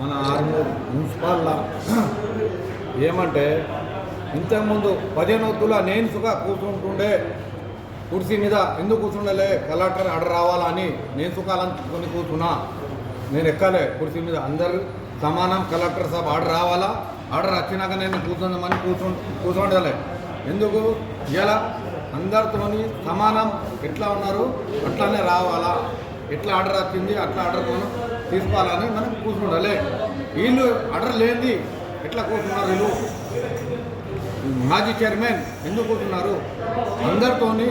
మన ఆర్మూర్ మున్సిపాల్లో. ఏమంటే ఇంతకుముందు పదిహేను వద్దుల నేను సుఖ కూర్చుంటుండే కుర్చీ మీద ఎందుకు కూర్చుండలే కలెక్టర్ ఆర్డర్ రావాలని నేను సుఖాలని కూర్చున్నా. నేను ఎక్కాలే కుర్చీ మీద అందరు సమానం కలెక్టర్ సాబ్ ఆర్డర్ రావాలా ఆర్డర్ వచ్చినాక నేను కూర్చుందామని కూర్చు కూర్చోండలే. ఎందుకు? ఇలా అందరితోని సమానం ఎట్లా ఉన్నారు? అట్లానే రావాలా. ఎట్లా ఆర్డర్ వచ్చింది అట్లా ఆర్డర్ కొను తీసుకోవాలని మనం కూర్చుండాలి వీళ్ళు ఆర్డర్ లేనిది ఎట్లా కూర్చున్నారు వీళ్ళు? మాజీ చైర్మన్ ఎందుకు కూర్చున్నారు? అందరితోని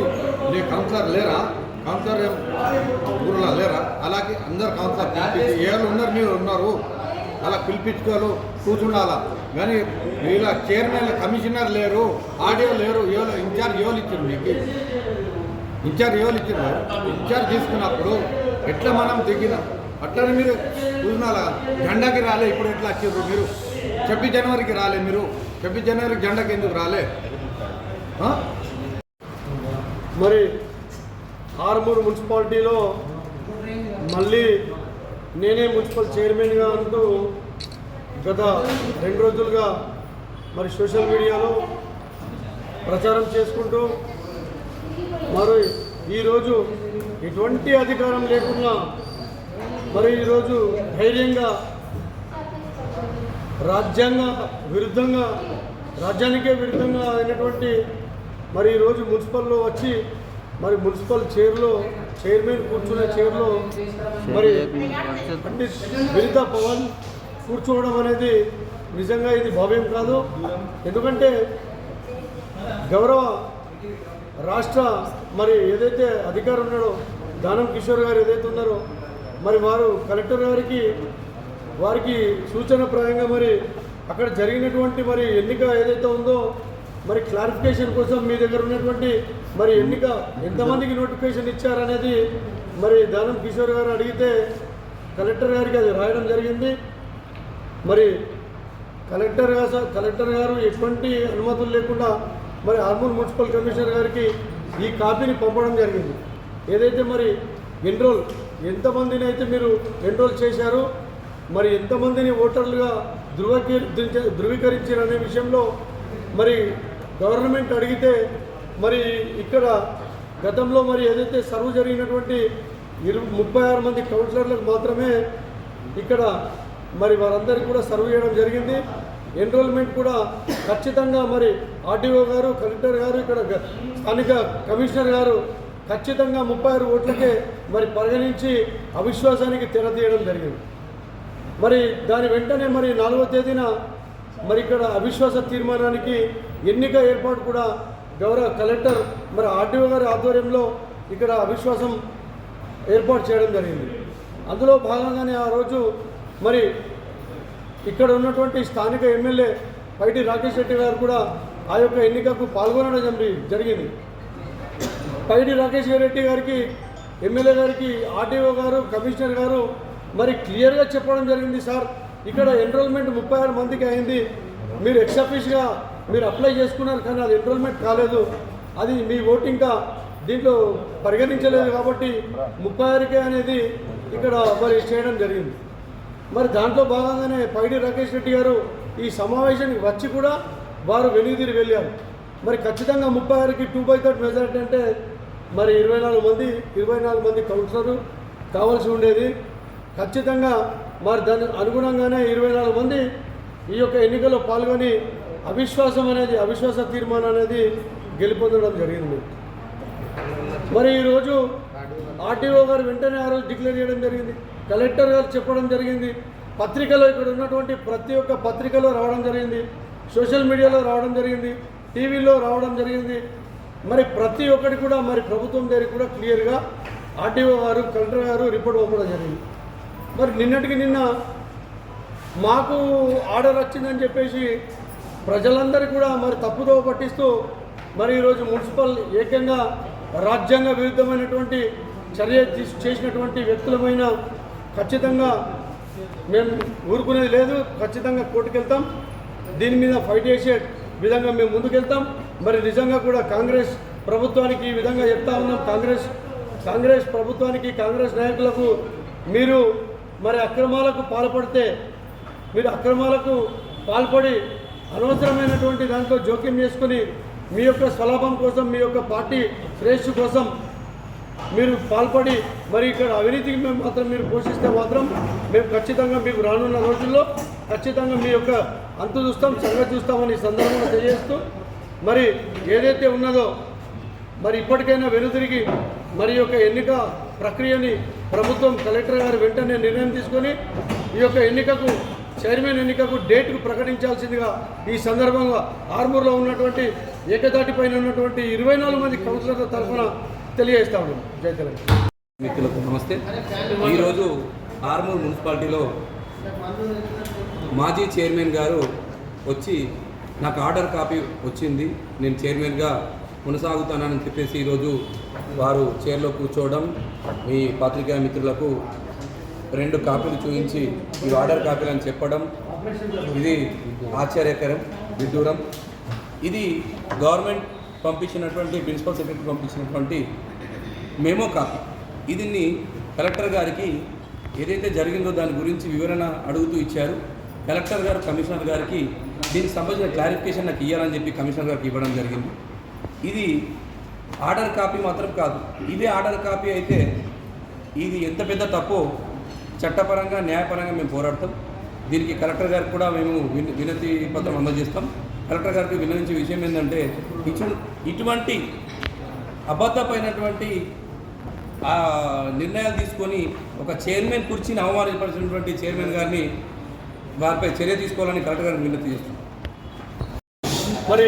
మీ కౌన్సిలర్ లేరా? కౌన్సిలర్ ఊర్లో లేరా? అలాగే అందరు కౌన్సిలర్ ఏళ్ళు ఉన్నారు మీరు ఉన్నారు. అలా పిలిపించుకోవాలి కూర్చుండాలా? కానీ వీళ్ళ చైర్మన్ కమిషనర్ లేరు ఆడియో లేరు ఎవరు ఇన్ఛార్జ్ ఎవరు ఇచ్చారు మీకు? ఇన్ఛార్జ్ ఎవరు ఇచ్చారు? ఇన్ఛార్జ్ తీసుకున్నప్పుడు ఎట్లా మనం దిగినాం? అట్లనే మీరు చూసినాలా జెండాకి రాలే ఇప్పుడు ఎట్లా వచ్చారు మీరు? చెప్పి జనవరికి రాలే మీరు. చెప్పి జనవరికి జెండాకి ఎందుకు రాలే? మరి ఆరుమూరు మున్సిపాలిటీలో మళ్ళీ నేనే మున్సిపల్ చైర్మన్గా అంటూ గత రెండు రోజులుగా మరి సోషల్ మీడియాలో ప్రచారం చేసుకుంటూ మరి ఈరోజు ఎటువంటి అధికారం లేకుండా మరి ఈరోజు ధైర్యంగా రాజ్యాంగ విరుద్ధంగా రాజ్యానికే విరుద్ధంగా అయినటువంటి మరి ఈరోజు మున్సిపల్లో వచ్చి మరి మున్సిపల్ చైర్లో చైర్మన్ కూర్చునే చైర్లో మరి పండిత్ వినితా పవన్ కూర్చోవడం అనేది నిజంగా ఇది భావ్యం కాదు. ఎందుకంటే గౌరవ రాష్ట్ర మరి ఏదైతే అధికారం ఉన్నాడో దానం కిషోర్ గారు ఏదైతే ఉన్నారో మరి వారు కలెక్టర్ గారికి వారికి సూచన ప్రాయంగా మరి అక్కడ జరిగినటువంటి మరి ఎన్నిక ఏదైతే ఉందో మరి క్లారిఫికేషన్ కోసం మీ దగ్గర ఉన్నటువంటి మరి ఎన్నిక ఎంతమందికి నోటిఫికేషన్ ఇచ్చారనేది మరి దానం కిషోర్ గారు అడిగితే కలెక్టర్ గారికి అది రాయడం జరిగింది. మరి కలెక్టర్ గారు కలెక్టర్ గారు ఎటువంటి అనుమతులు లేకుండా మరి ఆర్మూర్ మున్సిపల్ కమిషనర్ గారికి ఈ కాపీని పంపడం జరిగింది. ఏదైతే మరి ఎన్రోల్ ఎంతమందిని అయితే మీరు ఎన్రోల్ చేశారు మరి ఎంతమందిని ఓటర్లుగా ధృవీకరించ ధృవీకరించారు అనే విషయంలో మరి గవర్నమెంట్ అడిగితే మరి ఇక్కడ గతంలో మరి ఏదైతే సర్వ్ జరిగినటువంటి ఇరు ముప్పై ఆరు మంది కౌన్సిలర్లకు మాత్రమే ఇక్కడ మరి వారందరికీ కూడా సర్వ్ చేయడం జరిగింది. ఎన్రోల్మెంట్ కూడా ఖచ్చితంగా మరి ఆర్డీఓ గారు కలెక్టర్ గారు ఇక్కడ స్థానిక కమిషనర్ గారు ఖచ్చితంగా ముప్పై ఆరు ఓట్లకే మరి పరిగణించి అవిశ్వాసానికి తెరతీయడం జరిగింది. మరి దాని వెంటనే మరి నాలుగో తేదీన మరి ఇక్కడ అవిశ్వాస తీర్మానానికి ఎన్నిక ఏర్పాటు కూడా గౌరవ కలెక్టర్ మరి ఆర్డీఓ గారి ఆధ్వర్యంలో ఇక్కడ అవిశ్వాసం ఏర్పాటు చేయడం జరిగింది. అందులో భాగంగానే ఆ రోజు మరి ఇక్కడ ఉన్నటువంటి స్థానిక ఎమ్మెల్యే పైటి రాకేష్ రెడ్డి గారు కూడా ఆ యొక్క ఎన్నికకు పాల్గొనడం జరిగింది. పైడి రాకేష్ రెడ్డి గారికి ఎమ్మెల్యే గారికి ఆర్టీఓ గారు కమిషనర్ గారు మరి క్లియర్గా చెప్పడం జరిగింది సార్. ఇక్కడ ఎన్రోల్మెంట్ ముప్పై ఆరు మందికి అయింది. మీరు ఎక్సఫీస్గా మీరు అప్లై చేసుకున్నారు కానీ అది ఎన్రోల్మెంట్ కాలేదు. అది మీ ఓటింగ్గా దీంట్లో పరిగణించలేదు కాబట్టి ముప్పై ఆరుకే అనేది ఇక్కడ మరి చేయడం జరిగింది. మరి దాంట్లో భాగంగానే పైడి రాకేష్ రెడ్డి గారు ఈ సమావేశానికి వచ్చి కూడా వారు వెనుదిరి వెళ్ళారు. మరి ఖచ్చితంగా ముప్పై ఆరుకి టూ బై థర్డ్ మెజారిటీ అంటే మరి ఇరవై నాలుగు మంది ఇరవై నాలుగు మంది కౌన్సిలర్ కావాల్సి ఉండేది. ఖచ్చితంగా మరి దాని అనుగుణంగానే ఇరవై నాలుగు మంది ఈ యొక్క ఎన్నికల్లో పాల్గొని అవిశ్వాసం అనేది అవిశ్వాస తీర్మానం అనేది గెలుపొందడం జరిగింది. మరి ఈరోజు ఆర్టీఓ గారు వెంటనే ఆ రోజు డిక్లేర్ చేయడం జరిగింది. కలెక్టర్ గారు చెప్పడం జరిగింది. పత్రికలో ఇక్కడ ఉన్నటువంటి ప్రతి ఒక్క పత్రికలో రావడం జరిగింది. సోషల్ మీడియాలో రావడం జరిగింది. టీవీలో రావడం జరిగింది. మరి ప్రతి ఒక్కటి కూడా మరి ప్రభుత్వం దగ్గర కూడా క్లియర్గా ఆర్టీఓ గారు కలెక్టర్ గారు రిపోర్ట్ పంపడం జరిగింది. మరి నిన్నటికి నిన్న మాకు ఆర్డర్ వచ్చిందని చెప్పేసి ప్రజలందరూ కూడా మరి తప్పుదోవ పట్టిస్తూ మరి ఈరోజు మున్సిపల్ ఏకంగా రాజ్యాంగ విరుద్ధమైనటువంటి చర్య చేసినటువంటి వ్యక్తులమైన ఖచ్చితంగా మేము ఊరుకునేది లేదు. ఖచ్చితంగా కోర్టుకు వెళ్తాం దీని మీద ఫైట్ చేసే విధంగా మేము ముందుకెళ్తాం. మరి నిజంగా కూడా కాంగ్రెస్ ప్రభుత్వానికి ఈ విధంగా చెప్తా ఉన్నాం. కాంగ్రెస్ కాంగ్రెస్ ప్రభుత్వానికి కాంగ్రెస్ నాయకులకు మీరు మరి అక్రమాలకు పాల్పడితే మీరు అక్రమాలకు పాల్పడి అనవసరమైనటువంటి దాంట్లో జోక్యం చేసుకొని మీ యొక్క స్వలాభం కోసం మీ యొక్క పార్టీ శ్రేయస్సు కోసం మీరు పాల్పడి మరి ఇక్కడ అవినీతికి మేము మాత్రం మీరు పోషిస్తే మాత్రం మేము ఖచ్చితంగా మీకు రానున్న రోజుల్లో ఖచ్చితంగా మీ యొక్క అంతు చూస్తాం సంగతి చూస్తామని సందర్భంగా తెలియజేస్తూ మరి ఏదైతే ఉన్నదో మరి ఇప్పటికైనా వెనుతిరిగి మరి యొక్క ఎన్నిక ప్రక్రియని ప్రభుత్వం కలెక్టర్ గారు వెంటనే నిర్ణయం తీసుకొని ఈ యొక్క ఎన్నికకు చైర్మన్ ఎన్నికకు డేట్కు ప్రకటించాల్సిందిగా ఈ సందర్భంగా ఆర్మూర్లో ఉన్నటువంటి ఏకదాటి పైన ఉన్నటువంటి ఇరవై నాలుగు మంది కౌన్సిలర్ల తరఫున తెలియజేస్తా ఉన్నాం. జై తెలంగాణ. మిత్రులకు నమస్తే. ఈరోజు ఆర్మూర్ మున్సిపాలిటీలో మాజీ చైర్మన్ గారు వచ్చి నాకు ఆర్డర్ కాపీ వచ్చింది. నేను చైర్మన్గా కొనసాగుతానని చెప్పేసి ఈరోజు వారు చైర్లో కూర్చోవడం మీ పాత్రికేయ మిత్రులకు రెండు కాపీలు చూపించి ఈ ఆర్డర్ కాపీలు అని చెప్పడం ఇది ఆశ్చర్యకరం విడ్డూరం. ఇది గవర్నమెంట్ పంపించినటువంటి ప్రిన్సిపల్ సెక్రటరీ పంపించినటువంటి మేమో కాపీ. దీన్ని కలెక్టర్ గారికి ఏదైతే జరిగిందో దాని గురించి వివరణ అడుగుతూ ఇచ్చారు. కలెక్టర్ గారు కమిషనర్ గారికి దీనికి సంబంధించిన క్లారిఫికేషన్ నాకు ఇవ్వాలని చెప్పి కమిషనర్ గారికి ఇవ్వడం జరిగింది. ఇది ఆర్డర్ కాపీ మాత్రం కాదు. ఇదే ఆర్డర్ కాపీ అయితే ఇది ఎంత పెద్ద తప్పో చట్టపరంగా న్యాయపరంగా మేము పోరాడతాం. దీనికి కలెక్టర్ గారికి కూడా మేము విన- వినతి పత్రం అందజేస్తాం. కలెక్టర్ గారికి విన్నవించే విషయం ఏంటంటే ఇటు ఇటువంటి అబద్ధమైనటువంటి ఆ నిర్ణయాలు తీసుకొని ఒక చైర్మన్ కుర్చీని అవమానపరిచినటువంటి చైర్మన్ గారిని వారిపై చర్య తీసుకోవాలని కలెక్టర్ గారిని విన్నతి చేస్తున్నాం. మరి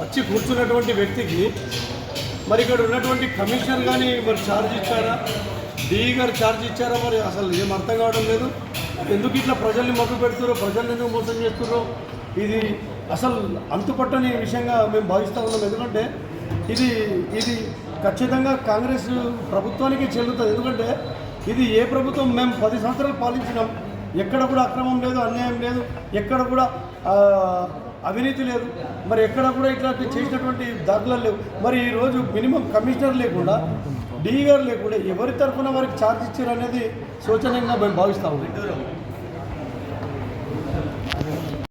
వచ్చి కూర్చున్నటువంటి వ్యక్తికి మరి ఇక్కడ ఉన్నటువంటి కమిషన్ కానీ మరి ఛార్జ్ ఇచ్చారా? డిఈ గారు ఛార్జ్ ఇచ్చారా? మరి అసలు ఏం అర్థం కావడం లేదు. ఎందుకు ఇట్లా ప్రజల్ని మభ్య పెడుతున్నారు ప్రజల్ని ఎందుకు మోసం చేస్తున్నారో ఇది అసలు అంతుపట్టని విషయంగా మేము భావిస్తూ ఉన్నాం. ఎందుకంటే ఇది ఇది ఖచ్చితంగా కాంగ్రెస్ ప్రభుత్వానికి చెల్లుతుంది. ఎందుకంటే ఇది ఏ ప్రభుత్వం మేము పది సంవత్సరాలు పాలించినాం. ఎక్కడ కూడా అక్రమం లేదు అన్యాయం లేదు. ఎక్కడ కూడా అవినీతి లేదు. మరి ఎక్కడ కూడా ఇట్లాంటి చేసినటువంటి దాఖలాలు లేవు. మరి ఈరోజు మినిమం కమిషనర్ లేకుండా డీ గారు లేకుండా ఎవరి తరఫున వారికి ఛార్జ్ ఇచ్చారు అనేది శోచనీయంగా మేము భావిస్తాము